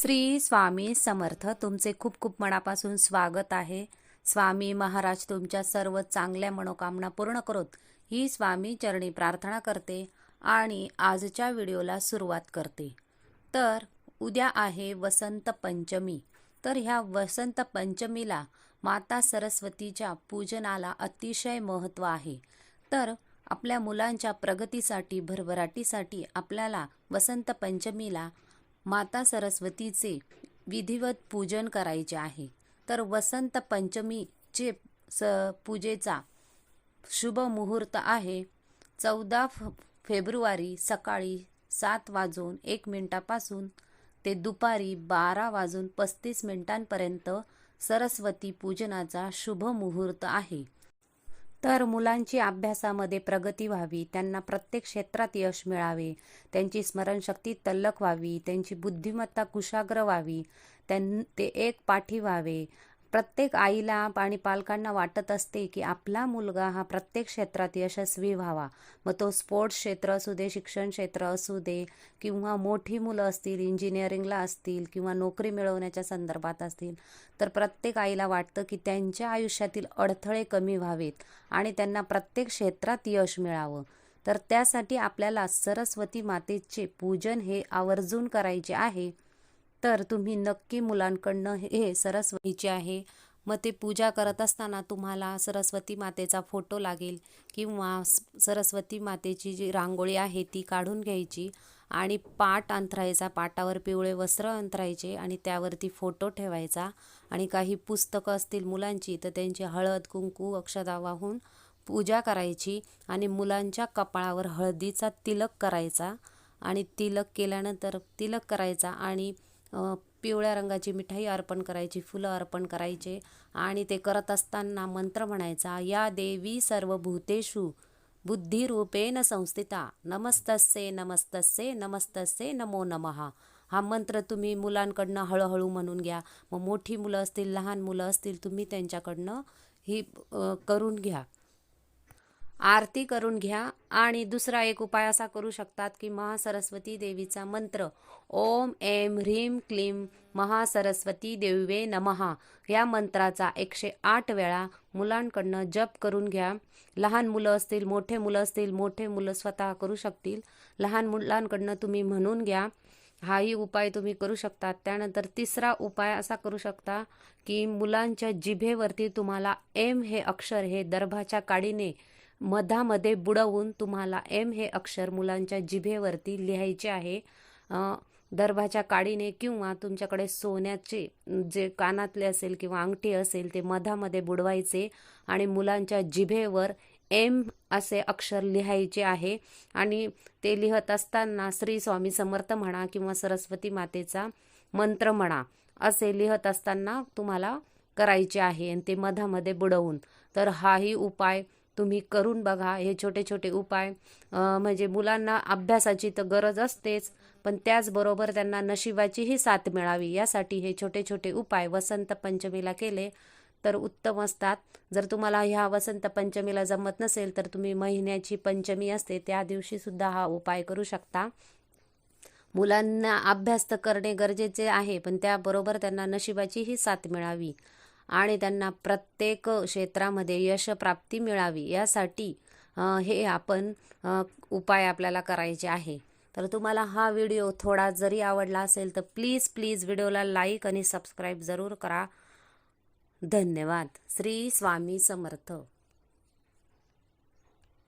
श्री स्वामी समर्थ तुमचे खूप खूप मनापासून स्वागत आहे. स्वामी महाराज तुमच्या सर्व चांगल्या मनोकामना पूर्ण करोत. ही स्वामी चरणी प्रार्थना करते आणि आजच्या व्हिडिओला सुरुवात करते. तर उद्या आहे वसंत पंचमी. तर ह्या वसंत पंचमीला माता सरस्वतीच्या पूजनाला अतिशय महत्त्व आहे. तर आपल्या मुलांच्या प्रगतीसाठी भरभराटीसाठी आपल्याला वसंत पंचमीला माता सरस्वतीचे विधिवत पूजन करायचे आहे. तर वसंत पंचमीचे स पूजेचा शुभ मुहूर्त आहे. चौदा फ फेब्रुवारी सकाळी सात वाजून एक मिनटापासून ते दुपारी बारा वाजून पस्तीस मिनिटांपर्यंत सरस्वती पूजनाचा शुभ मुहूर्त आहे. तर मुलांची अभ्यासामध्ये प्रगती व्हावी त्यांना प्रत्येक क्षेत्रात यश मिळावे त्यांची स्मरणशक्ती तल्लक व्हावी त्यांची बुद्धिमत्ता कुशाग्र व्हावी त्यां ते एक पाठी व्हावे. प्रत्येक आईला आणि पालकांना वाटत असते की आपला मुलगा हा प्रत्येक क्षेत्रात यशस्वी व्हावा. मग तो स्पोर्ट्स क्षेत्र असू दे शिक्षण क्षेत्र असू दे किंवा मोठी मुलं असतील इंजिनिअरिंगला असतील किंवा नोकरी मिळवण्याच्या संदर्भात असतील तर प्रत्येक आईला वाटतं की त्यांच्या आयुष्यातील अडथळे कमी व्हावेत आणि त्यांना प्रत्येक क्षेत्रात यश मिळावं. तर त्यासाठी आपल्याला सरस्वती मातेचे पूजन हे आवर्जून करायचे आहे. तर तुम्ही नक्की मुलांकडनं हे सरस्वतीचे आहे. मग ते पूजा करत असताना तुम्हाला सरस्वती मातेचा फोटो लागेल किंवा सरस्वती मातेची जी रांगोळी आहे ती काढून घ्यायची आणि पाट अंथरायचा पाटावर पिवळे वस्त्र अंथरायचे आणि त्यावरती फोटो ठेवायचा. आणि काही पुस्तकं असतील मुलांची तर त्यांची हळद कुंकू अक्षदा वाहून पूजा करायची आणि मुलांच्या कपाळावर हळदीचा तिलक करायचा. आणि तिलक केल्यानंतर तिलक करायचा आणि पिवळ्या रंगाची मिठाई अर्पण करायची फुलं अर्पण करायचे आणि ते करत असताना मंत्र म्हणायचा या देवी सर्व भूतेषु बुद्धिरूपेन संस्थिता नमस्तस्ये नमस्तस्ये नमस्तस्ये नमो नमहा हा मंत्र तुम्ही मुलांकडनं हळूहळू म्हणून घ्या. मग मोठी मुलं असतील लहान मुलं असतील तुम्ही त्यांच्याकडनं ही करून घ्या. आरती करून घ्या आणि दुसरा एक उपाय असा करू शकतात की महासरस्वती देवीचा मंत्र ओम एम ह्रीम क्लीम महासरस्वती देवे नमहा या मंत्राचा एकशे आठ वेळा मुलांकडनं जप करून घ्या. लहान मुलं असतील मोठे मुलं असतील मोठे मुलं स्वतः करू शकतील. लहान मुलांकडनं तुम्ही म्हणून घ्या. हाही उपाय तुम्ही करू शकता त्यानंतर तिसरा उपाय असा करू शकता की मुलांच्या जिभेवरती तुम्हाला एम हे अक्षर हे दर्भाच्या काडीने मधामध्ये बुडवून तुम्हाला एम हे अक्षर मुलांच्या जिभेवरती लिहायचे आहे. दर्भाच्या काडीने किंवा तुमच्याकडे सोन्याचे जे कानातले असेल किंवा अंगठी असेल ते मधामध्ये बुडवायचे आणि मुलांच्या जिभेवर एम असे अक्षर लिहायचे आहे. आणि ते लिहत असताना श्री स्वामी समर्थ म्हणा किंवा सरस्वती मातेचा मंत्र म्हणा असे लिहत असताना तुम्हाला करायचे आहे आणि ते मधामध्ये बुडवून. तर हाही उपाय तुम्ही करून बघा. हे छोटे छोटे उपाय म्हणजे मुलांना अभ्यासाची तर गरज असतेच पण त्याचबरोबर त्यांना नशिबाचीही साथ मिळावी. यासाठी हे छोटे छोटे उपाय वसंत पंचमीला केले तर उत्तम असतात. जर तुम्हाला ह्या वसंत पंचमीला जमत नसेल तर तुम्ही महिन्याची पंचमी असते. त्या दिवशी सुद्धा हा उपाय करू शकता. मुलांना अभ्यास तर करणे गरजेचे आहे पण त्याबरोबर त्यांना नशिबाचीही साथ मिळावी. आणि त्यांना प्रत्येक क्षेत्रामध्ये यशप्राप्ती मिळावी यासाठी हे आपण उपाय आपल्याला करायचे आहे. तर तुम्हाला हा व्हिडिओ थोडा जरी आवडला असेल तर प्लीज प्लीज व्हिडिओला लाईक आणि सबस्क्राईब जरूर करा. धन्यवाद. श्री स्वामी समर्थ.